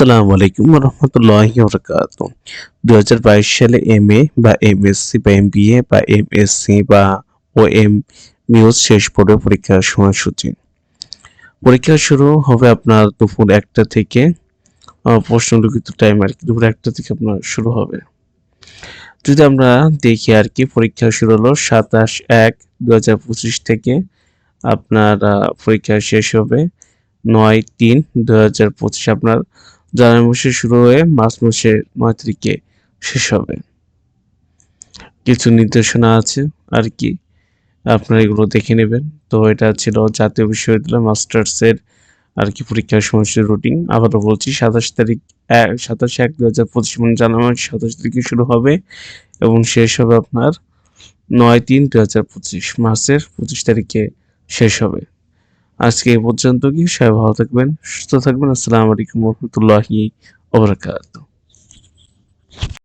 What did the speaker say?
আসসালামু আলাইকুম রহমতুল্লাহি বরকাত দু হাজার বাইশ সালে এম এ বা এম এমএসসি বা এম বি এ বা এম এমএসসি বা ও এম মিউজ শেষ পড়ে পরীক্ষার সময়সূচি। পরীক্ষা শুরু হবে আপনার দুপুর একটা থেকে প্রশ্ন লিখিত টাইম আর কি, দুপুর একটা থেকে আপনার শুরু হবে। যদি আমরা দেখি আর কি, পরীক্ষা শুরু হলো সাতাশ এক দু হাজার পঁচিশ থেকে, আপনার পরীক্ষা শেষ হবে নয় তিন দু হাজার পঁচিশ। আপনার জানুয়ারি মাসে শুরু হয়ে মার্চ মাসের নয় তারিখে শেষ হবে। কিছু নির্দেশনা আছে আর কি? আপনারা এগুলো দেখে নেবেন। তো এটা ছিল জাতীয় বিশ্ববিদ্যালয় মাস্টার্সের আর কি পরীক্ষার সময়সূচি রুটিন। আবারও বলছি, সাতাশ তারিখ সাতাশ এক দু হাজার পঁচিশ মানে জানুয়ারি সাতাশ তারিখে শুরু হবে এবং শেষ হবে আপনার নয় তিন দু হাজার পঁচিশ মাসের পঁচিশ তারিখে শেষ হবে। আজকে এ পর্যন্ত কি সবাই ভালো থাকবেন সুস্থ থাকবেন আসসালামু আলাইকুম রহমতুল্লাহি ওবরাকাতুহ